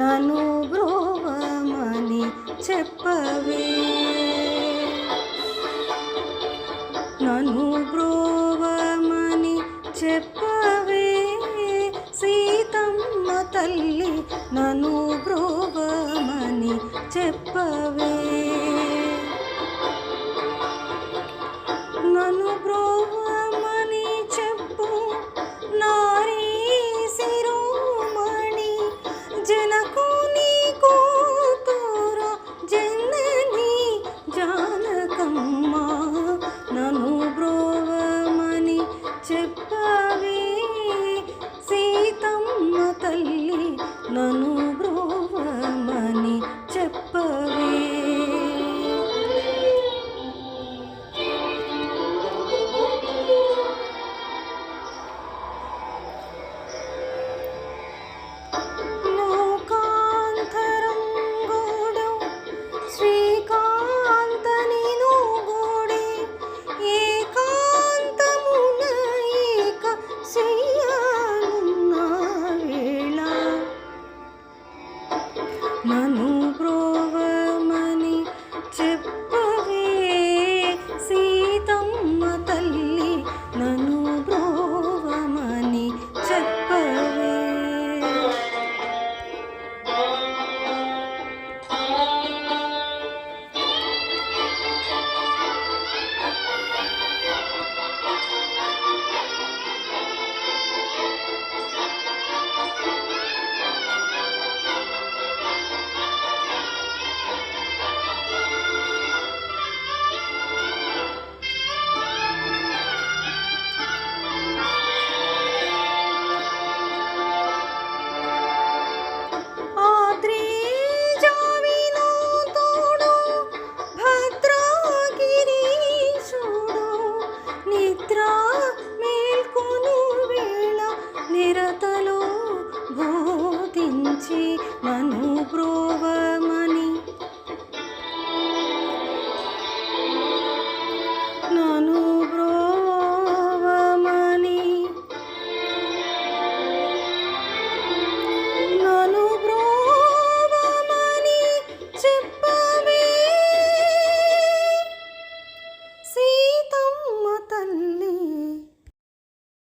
నను బ్రోవమని చెప్పవే. నను బ్రోవమని చెప్పవే. సీతమ్మ తల్లి నను బ్రోవమని చెప్పవే. mano. నిద్ర మేల్కొను వేళ నిరతలో బోధించి మా